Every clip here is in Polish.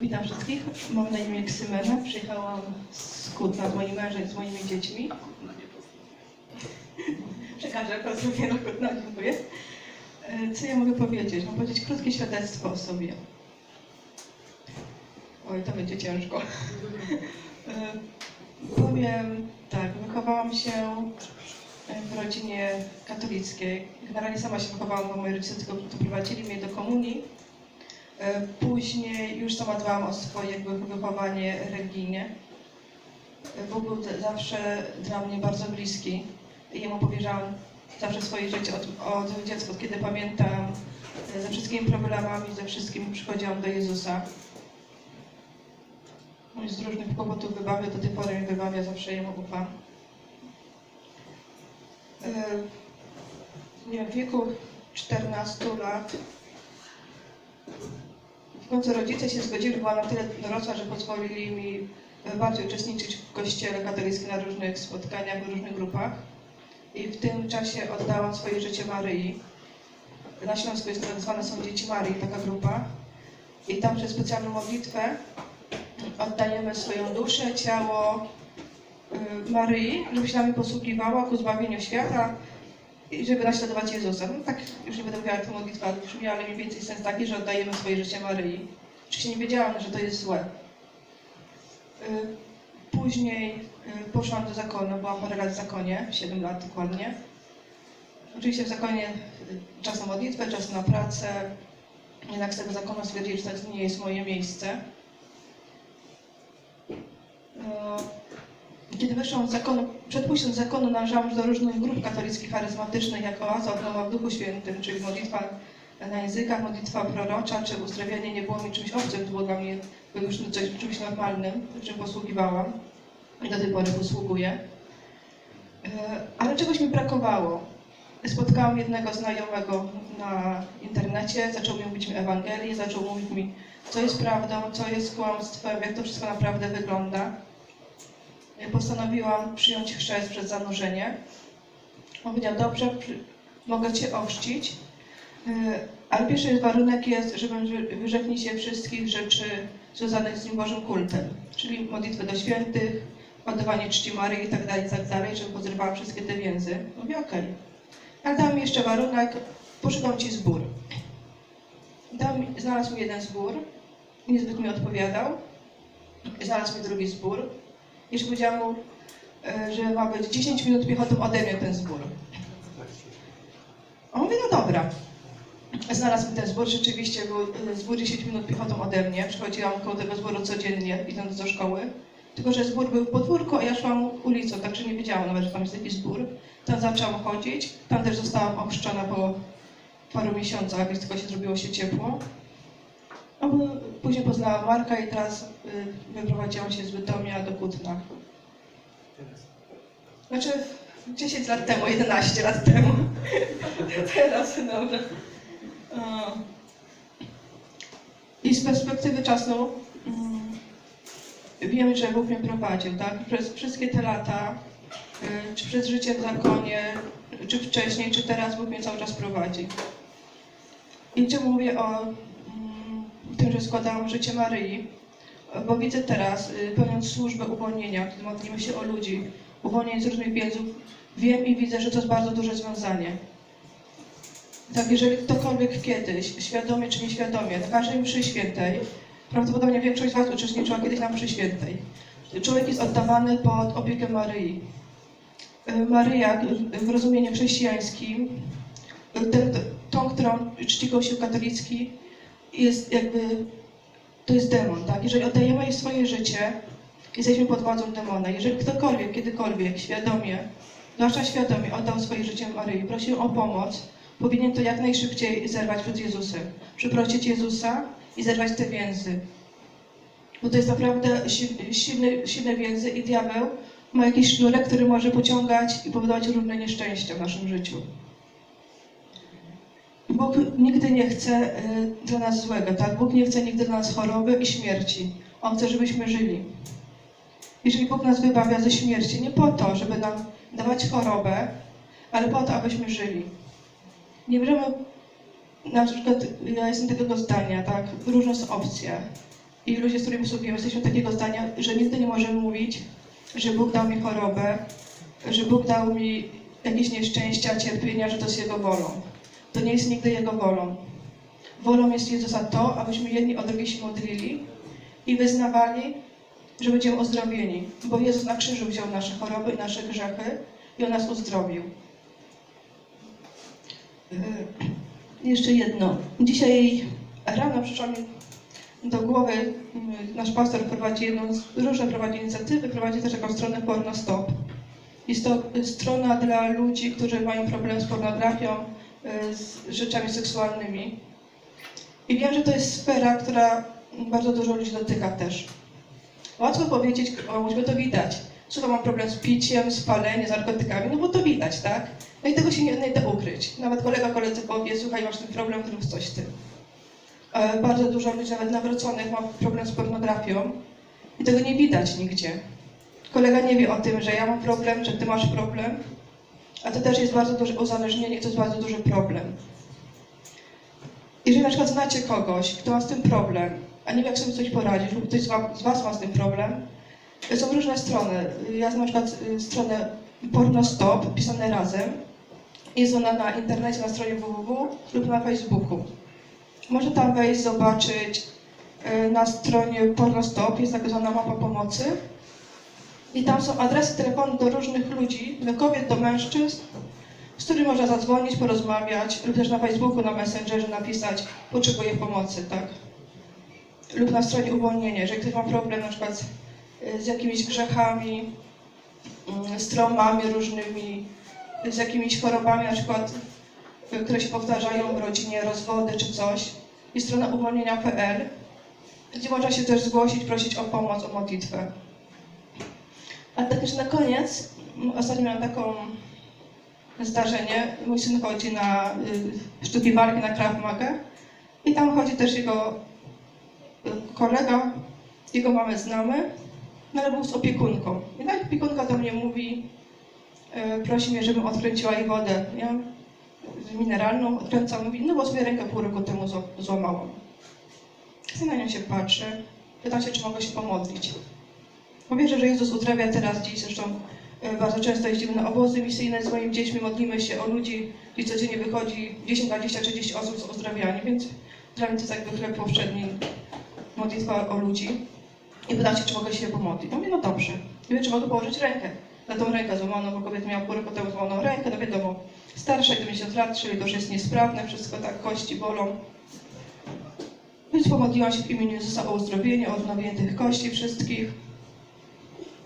Witam wszystkich. Mam na imię Ksymena. Przyjechałam z Kutna z moim mężem z moimi dziećmi. Przekażę pozdrowienia do Kutna, dziękuję. E, Co ja mogę powiedzieć? Mam powiedzieć krótkie świadectwo o sobie. Oj, to będzie ciężko. E, Powiem tak, wychowałam się w rodzinie katolickiej. Generalnie sama się wychowałam, bo moi rodzice tylko doprowadzili mnie do komunii. E, Później już sama dbałam o swoje jakby wychowanie religijne. E, Bóg był zawsze dla mnie bardzo bliski. Jemu powierzałam zawsze swoje życie od, od dziecka, od kiedy pamiętam. E, Ze wszystkimi problemami, ze wszystkim przychodziłam do Jezusa. No Z różnych kłopotów wybawia, do tej pory mnie wybawia, zawsze Jemu ufam. Nie w wieku 14 lat w końcu rodzice się zgodzili, byłam na tyle dorosła, że pozwolili mi bardziej uczestniczyć w kościele katolickim na różnych spotkaniach, w różnych grupach. I w tym czasie oddałam swoje życie Maryi. Na Śląsku jest tak są Dzieci Maryi, taka grupa. I tam przez specjalną modlitwę oddajemy swoją duszę, ciało y, Maryi, żeby się nami posługiwała ku zbawieniu świata żeby naśladować Jezusa. No tak, już nie będę mówiła, jak to modlitwa brzmi, ale mniej więcej sens taki, że oddajemy swoje życie Maryi. Oczywiście nie wiedziałam, że to jest złe. Y, Później y, poszłam do zakonu, byłam parę lat w zakonie, 7 lat dokładnie. Oczywiście w zakonie y, czas na modlitwę, czas na pracę. Jednak z tego zakonu stwierdzili, że to nie jest moje miejsce. Kiedy wyszłam z zakonu, przed pójściem z zakonu należałam do różnych grup katolickich, charyzmatycznych, jak oaza odnowa w Duchu Świętym, czyli modlitwa na językach, modlitwa prorocza, czy uzdrawianie nie było mi czymś obcym, to było dla mnie już coś, czymś normalnym, czym posługiwałam i do tej pory posługuję. E, Ale czegoś mi brakowało. Spotkałam jednego znajomego na internecie, zaczął mi mówić mi Ewangelię, zaczął mówić mi, co jest prawdą, co jest kłamstwem, jak to wszystko naprawdę wygląda. Postanowiłam przyjąć chrzest przez zanurzenie. On powiedział, dobrze, mogę Cię ochrzcić, yy, ale pierwszy warunek jest, żebym wy- wyrzekli się wszystkich rzeczy związanych z tym Bożym kultem, czyli modlitwy do świętych, oddawanie czci Maryi i tak dalej, i tak żebym pozrywała wszystkie te więzy. Mówię, okej. Ale dał mi jeszcze warunek, poszukam Ci zbór. Mi, znalazł mi jeden zbór, niezbyt mi odpowiadał. Znalazł mi drugi zbór. Jeszcze powiedziałam mu, e, że ma być 10 minut piechotą ode mnie ten zbór. On mówi, no dobra. Znalazł mi ten zbór, rzeczywiście był e, zbór 10 minut piechotą ode mnie. Przychodziłam koło tego zboru codziennie, idąc do szkoły. Tylko, że zbór był w a ja szłam ulicą, także nie wiedziałam nawet, że tam jest taki zbór. Tam zaczęłam chodzić. Tam też zostałam ochrzczona po paru miesiącach, więc tylko się zrobiło się ciepło. Bo- później poznałam Marka i teraz y, wyprowadziłam się z Bytomia do Kutna. Znaczy 10 lat temu, 11 lat temu. teraz, dobra. I z perspektywy czasu mm, wiem, że Bóg mnie prowadził, tak? Przez wszystkie te lata, y, czy przez życie w zakonie, czy wcześniej, czy teraz Bóg mnie cały czas prowadzi. I czemu mówię o że składałam życie Maryi? Bo widzę teraz, y, pełniąc służbę uwolnienia, kiedy modlimy się o ludzi, uwolnień z różnych więzów, wiem i widzę, że to jest bardzo duże związanie. Tak, jeżeli ktokolwiek kiedyś, świadomie czy nieświadomie, na każdej mszy świętej, prawdopodobnie większość z Was uczestniczyła kiedyś na mszy świętej, człowiek jest oddawany pod opiekę Maryi. Y, Maryja w rozumieniu chrześcijańskim, y, tą, którą czci Kościół katolicki, jest jakby, to jest demon, tak? Jeżeli oddajemy swoje życie, jesteśmy pod władzą demona. Jeżeli ktokolwiek, kiedykolwiek, świadomie, zwłaszcza świadomie oddał swoje życie Maryi, prosił o pomoc, powinien to jak najszybciej zerwać przed Jezusem. Przeprosić Jezusa i zerwać te więzy. Bo to jest naprawdę si- silny, silne więzy i diabeł ma jakiś sznurek, który może pociągać i powodować różne nieszczęścia w naszym życiu. Bóg nigdy nie chce y, dla nas złego, tak? Bóg nie chce nigdy dla nas choroby i śmierci. On chce, żebyśmy żyli. Jeżeli Bóg nas wybawia ze śmierci, nie po to, żeby nam dawać chorobę, ale po to, abyśmy żyli. Nie możemy, na przykład, ja jestem takiego zdania, tak? Różne są opcje. i ludzie, z którymi współpracujemy, jesteśmy takiego zdania, że nigdy nie możemy mówić, że Bóg dał mi chorobę, że Bóg dał mi jakieś nieszczęścia, cierpienia, że to jest Jego wolą. To nie jest nigdy Jego wolą. Wolą jest Jezusa to, abyśmy jedni o drugich się modlili i wyznawali, że będziemy uzdrowieni, bo Jezus na krzyżu wziął nasze choroby i nasze grzechy i On nas uzdrowił. Yy, Jeszcze jedno. Dzisiaj rano przyszła mi do głowy, yy, nasz pastor prowadzi jedną, z- różne prowadzi inicjatywy, prowadzi też taką stronę Porno Stop. Jest to strona dla ludzi, którzy mają problem z pornografią, z rzeczami seksualnymi. I wiem, że to jest sfera, która bardzo dużo ludzi dotyka też. Łatwo powiedzieć, o ludźmi to widać. Słuchaj, mam problem z piciem, z paleniem, z narkotykami, no bo to widać, tak? No i tego się nie, nie da ukryć. Nawet kolega koledzy powie, słuchaj, masz ten problem, zrób coś z tym. E, bardzo dużo ludzi, nawet nawróconych, ma problem z pornografią i tego nie widać nigdzie. Kolega nie wie o tym, że ja mam problem, że ty masz problem, a to też jest bardzo duże uzależnienie i to jest bardzo duży problem. Jeżeli na przykład znacie kogoś, kto ma z tym problem, a nie wie jak sobie coś poradzić, lub ktoś z wa- z Was ma z tym problem, są różne strony. Ja znam na przykład y, stronę Porno Stop, pisane razem. Jest ona na internecie, na stronie www lub na Facebooku. Można tam wejść, zobaczyć. y, Na stronie Porno Stop jest tak zwana mapa pomocy. I tam są adresy telefonu do różnych ludzi, do kobiet, do mężczyzn, z którymi można zadzwonić, porozmawiać, lub też na Facebooku, na Messengerze napisać, potrzebuję pomocy, tak? Lub na stronie uwolnienia, jeżeli ktoś ma problem na przykład z, z jakimiś grzechami, mm, z traumami różnymi, z jakimiś chorobami na przykład, y, które się powtarzają w rodzinie, rozwody czy coś. Jest strona uwolnienia.pl, gdzie można się też zgłosić, prosić o pomoc, o modlitwę. A tak już na koniec, ostatnio miałam taką zdarzenie. Mój syn chodzi na y, sztuki walki na Krav Maga i tam chodzi też jego y, kolega, jego mamę znamy, no ale był z opiekunką. I tak opiekunka do mnie mówi, y, prosi mnie, żebym odkręciła jej wodę. Ja mineralną odkręcam, mówi, no bo sobie rękę pół roku temu zł- złamałam. Ja na nią się patrzę, pytam się, czy mogę się pomodlić. Bo wierzę, że Jezus uzdrawia teraz dziś, zresztą e, bardzo często jeździmy na obozy misyjne z moimi dziećmi, modlimy się o ludzi, gdzie codziennie wychodzi 10, 20, 30 osób są uzdrawiani, więc dla mnie to jest jakby chleb powszedni, modlitwa o ludzi. I pytam się, czy mogę się pomodlić. Mówię, no dobrze. Nie wiem, czy mogę położyć rękę na tą rękę złamaną, bo kobieta miała pół roku temu złamaną rękę, no wiadomo, starsza, 90 lat, czyli to już jest niesprawne, wszystko tak, kości bolą. Więc pomodliłam się w imieniu Jezusa o uzdrowienie, o odnowienie tych kości wszystkich.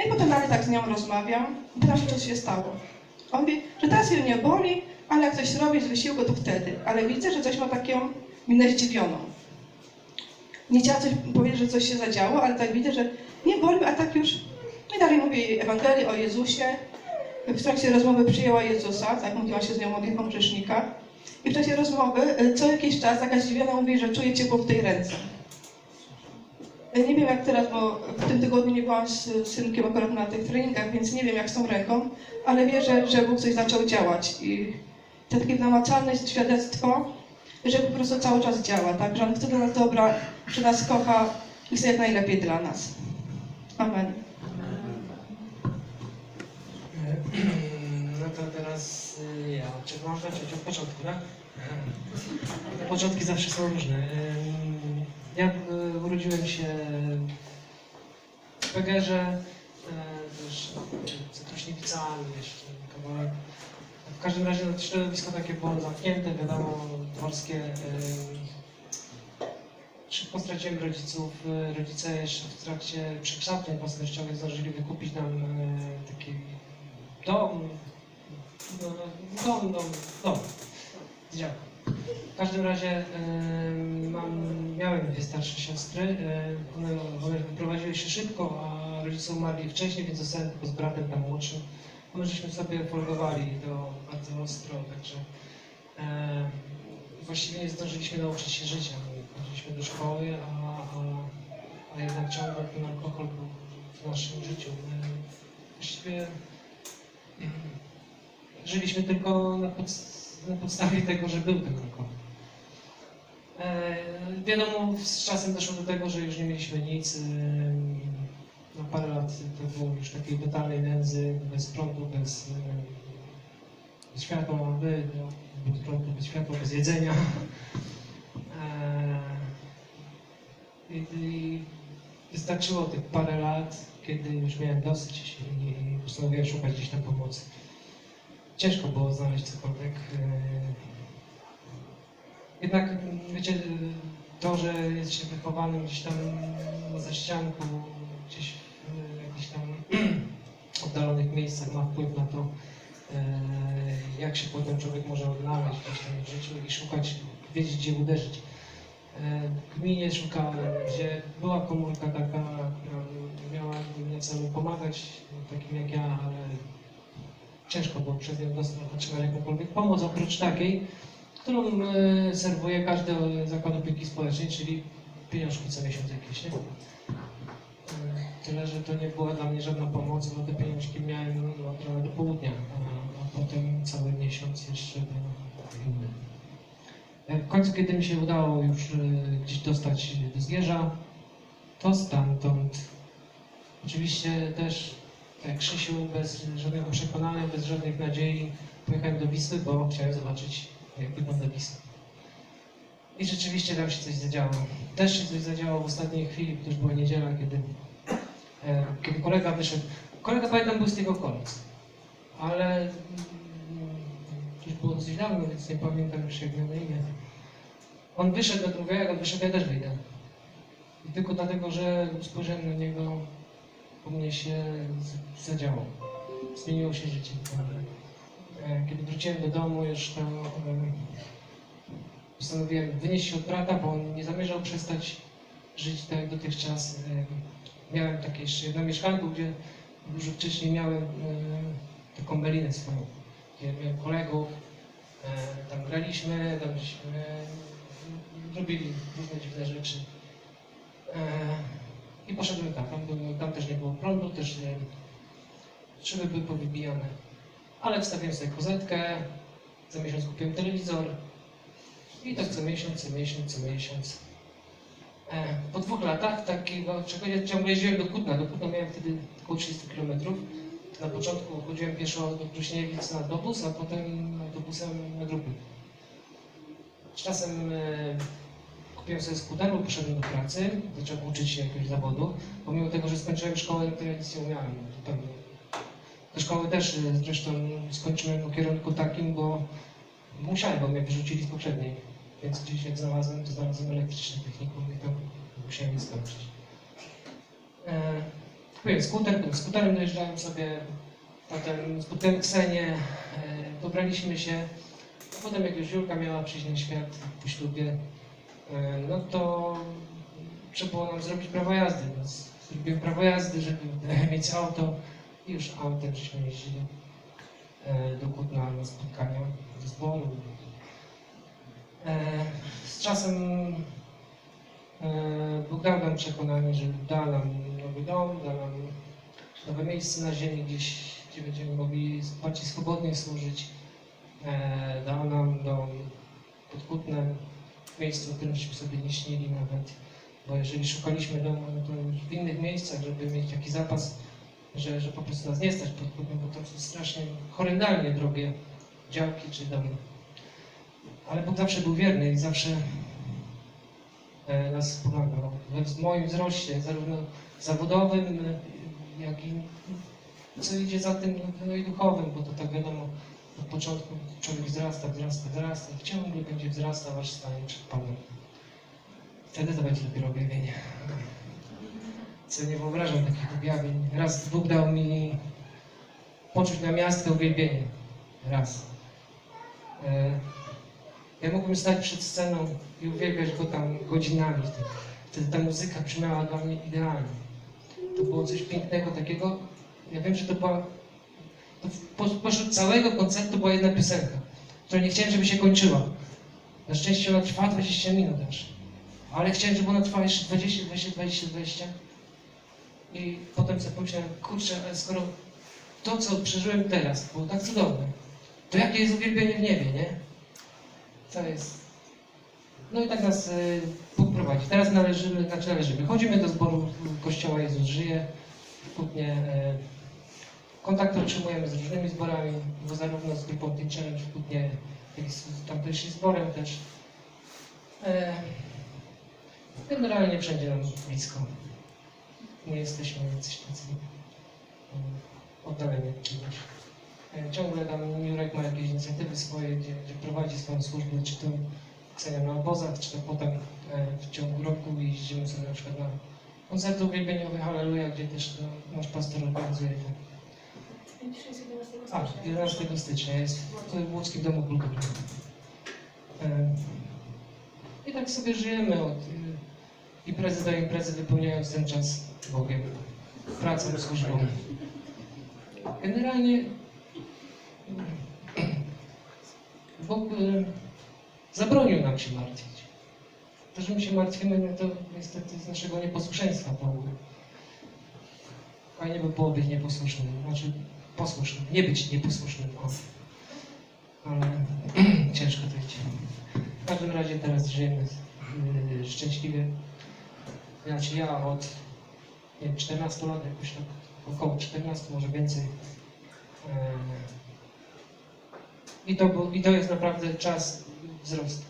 No i potem dalej tak z nią rozmawiam. Pytam się, co się stało. On mówi, że teraz jej nie boli, ale jak coś robi z wysiłku, to wtedy. Ale widzę, że coś ma taką minę zdziwioną. Nie chciała coś powiedzieć, że coś się zadziało, ale tak widzę, że nie boli, a tak już... No i dalej mówię jej Ewangelię o Jezusie. W trakcie rozmowy przyjęła Jezusa, tak mówiła się z nią modlitwą grzesznika. I w czasie rozmowy y, co jakiś czas taka zdziwiona mówi, że czuje ciepło w tej ręce. Nie wiem jak teraz, bo w tym tygodniu nie byłam z synkiem akurat na tych treningach, więc nie wiem jak z tą ręką, ale wierzę, że Bóg coś zaczął działać i to takie namacalne świadectwo, że po prostu cały czas działa, tak? Że On chce dla nas dobra, że nas kocha i chce jak najlepiej dla nas. Amen. No to teraz y, ja. Czy można zacząć od początku, tak? Początki zawsze są różne. Ja y, urodziłem się w Pegerze, y, też Cytruśniewicami jeszcze kawałek. W każdym razie no, to środowisko takie było zamknięte, wiadomo, dworskie. Szybko straciłem rodziców. y, Rodzice jeszcze w trakcie przekształceń własnościowych zdążyli wykupić nam y, taki dom, no, no, dom, dom, dom, działką. W każdym razie mam, miałem dwie starsze siostry, em, one, one wyprowadziły się szybko, a rodzice umarli wcześniej, więc zostałem tylko z bratem tam młodszym. My żeśmy sobie folgowali to bardzo ostro, także em, właściwie nie zdążyliśmy nauczyć się życia. Chodziliśmy do szkoły, a, a, a jednak ciągle ten alkohol był w naszym życiu. My właściwie mm, żyliśmy tylko na, podst- na podstawie tego, że był ten alkohol. E, wiadomo, z czasem doszło do tego, że już nie mieliśmy nic. em, No parę lat to było już takiej totalnej nędzy, bez prądu, bez, em, bez światła, by, no, bez prądu, bez światła, bez jedzenia. E, I, i wystarczyło tych parę lat, kiedy już miałem dosyć i postanowiłem szukać gdzieś tam pomocy. Ciężko było znaleźć cokolwiek. e, Jednak, wiecie, to, że jest się wychowanym gdzieś tam na zaścianku, gdzieś w jakichś tam oddalonych miejscach ma wpływ na to, e, jak się potem człowiek może odnaleźć gdzieś tam w życiu i szukać, wiedzieć gdzie uderzyć. E, W gminie szukałem, gdzie była komórka taka, która miała na celu pomagać takim jak ja, ale ciężko było przez dostać, otrzymać jakąkolwiek pomoc, oprócz takiej, którą e, serwuje każdy zakład opieki społecznej, czyli pieniążki co miesiąc jakieś, nie? E, Tyle, że to nie była dla mnie żadna pomoc, bo te pieniążki miałem no, trochę do południa, a, potem cały miesiąc jeszcze był inny. E, W końcu, kiedy mi się udało już gdzieś dostać do Zgierza, to stamtąd. Oczywiście też, Krzysiu, bez żadnego przekonania, bez żadnych nadziei, pojechałem do Wisły, bo chciałem zobaczyć, jak wygląda Wisła. I rzeczywiście tam się coś zadziało. Też się coś zadziało w ostatniej chwili, to już była niedziela, kiedy, e, kiedy kolega wyszedł. Kolega pamiętam był z tych okolic, ale mm, już było dosyć dawno, więc nie pamiętam już jak miał imię. On wyszedł, ja mówię, jak on wyszedł, ja też wyjdę. I tylko dlatego, że spojrzałem na niego, u mnie się zadziało. Zmieniło się życie. E, Kiedy wróciłem do domu, już to em, postanowiłem wynieść się od brata, bo on nie zamierzał przestać żyć tak jak dotychczas. Em, Miałem takie jeszcze jedno mieszkanko, gdzie dużo wcześniej miałem em, taką melinę swoją, gdzie miałem kolegów, e, tam graliśmy, tam żeśmy e, robili różne dziwne rzeczy. I poszedłem tam, tam, było- tam też nie było prądu, też nie, szyby były powybijane. Ale wstawiłem sobie kozetkę, za miesiąc kupiłem telewizor i tak co miesiąc, co miesiąc, co miesiąc. E, Po dwóch latach takiego, czego ja ciągle jeździłem do Kutna, do Kutna miałem wtedy około 30 km. Na początku chodziłem pieszo do Pruśniewic na autobus, a potem autobusem na grupy. Z czasem e, kupiłem sobie skuter, poszedłem do pracy, zacząłem uczyć się jakiegoś zawodu. Pomimo tego, że skończyłem szkołę, to ja nic nie umiałem. To pewnie do szkoły też y, zresztą skończyłem o kierunku takim, bo musiałem, bo mnie wyrzucili z poprzedniej. Więc gdzieś jak znalazłem, to znalazłem elektryczny technikum i tam musiałem je skończyć. E, skuter, tym skuterem dojeżdżałem sobie, potem spotkałem Ksenię, e, dobraliśmy się. Potem jak już Julka miała przyjść na świat po ślubie, no to trzeba było nam zrobić prawo jazdy. Z- zrobiłem prawo jazdy, żeby mieć auto. I już autem żeśmy jeździli e, do Kutna na spotkania zespołu. E, z czasem e, Bóg dał nam przekonanie, że da nam nowy dom, da nam nowe miejsce na ziemi gdzieś, gdzie będziemy mogli bardziej swobodnie służyć. E, dał nam dom pod Kutnem, miejscu, o którym żeśmy sobie nie śnili nawet. Bo jeżeli szukaliśmy domu, no to już w innych miejscach, żeby mieć taki zapas że, że po prostu nas nie stać pod kupem, bo to są strasznie horrendalnie drogie działki czy domy. Ale Bóg zawsze był wierny i zawsze e, nas pomagał. W moim wzroście, zarówno zawodowym, jak i co idzie za tym, no i duchowym, bo to tak wiadomo, od początku człowiek wzrasta, wzrasta, wzrasta i ciągle będzie wzrastał, aż stanie przed Panem. Wtedy to będzie dopiero objawienie co nie wyobrażam takich objawień. Raz Bóg dał mi poczuć na miastkę uwielbienie. Raz. E, ja mógłbym stać przed sceną i uwielbiać Go tam godzinami. Wtedy ta muzyka brzmiała dla mnie idealnie. To było coś pięknego takiego. Ja wiem, że to była... Pośród całego koncertu była jedna piosenka, której nie chciałem, żeby się kończyła. Na szczęście ona trwa 20 minut aż. Ale chciałem, żeby ona trwała jeszcze 20, 20, 20, 20. I potem sobie pomyślałem, kurczę, ale skoro to, co przeżyłem teraz, było tak cudowne, to jakie jest uwielbienie w niebie, nie? To jest No i tak nas y, Bóg prowadzi. Teraz należymy, znaczy należymy. Chodzimy do zboru Kościoła Jezus Żyje w Kutnie. y, Kontakt utrzymujemy z różnymi zborami, bo zarówno z grupą Challenge w Kutnie, jak i z tamtejszym zborem też. E, Generalnie wszędzie nam blisko. Nie jesteśmy jacyś tacy mm, oddaleni od czegoś. E, Ciągle tam Jurek ma jakieś inicjatywy swoje, gdzie, gdzie prowadzi swoją służbę, czy to Ksenia na obozach, czy to potem e, w ciągu roku jeździmy sobie na przykład na koncerty uwielbieniowe Halleluja, gdzie też to nasz pastor organizuje. Jest 11 A, stycznia. 11 stycznia jest w Łódzkim Domu Kultury. I tak sobie żyjemy od y, imprezy do imprezy, wypełniając ten czas Bogiem, pracą, służbą. Generalnie Bóg y, zabronił nam się martwić. To, że my się martwimy, no to niestety z naszego nieposłuszeństwa Bogu. Fajnie by było być nieposłusznym, znaczy posłusznym, nie być nieposłusznym. Ale ciężko to idzie. W każdym razie teraz żyjemy yy, szczęśliwie. Znaczy ja od nie wiem, 14 lat, jakoś tak około 14, może więcej. Yy, I to, był- I to jest naprawdę czas wzrostu.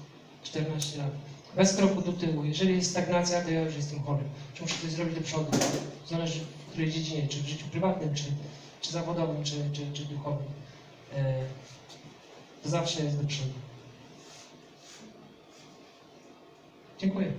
14 lat. Bez kroku do tyłu. Jeżeli jest stagnacja, to ja już jestem chory. Czy muszę coś zrobić do przodu? Zależy w której dziedzinie, czy w życiu prywatnym, czy, czy zawodowym, czy, czy, czy duchowym. E, to zawsze jest do przodu. Dziękuję.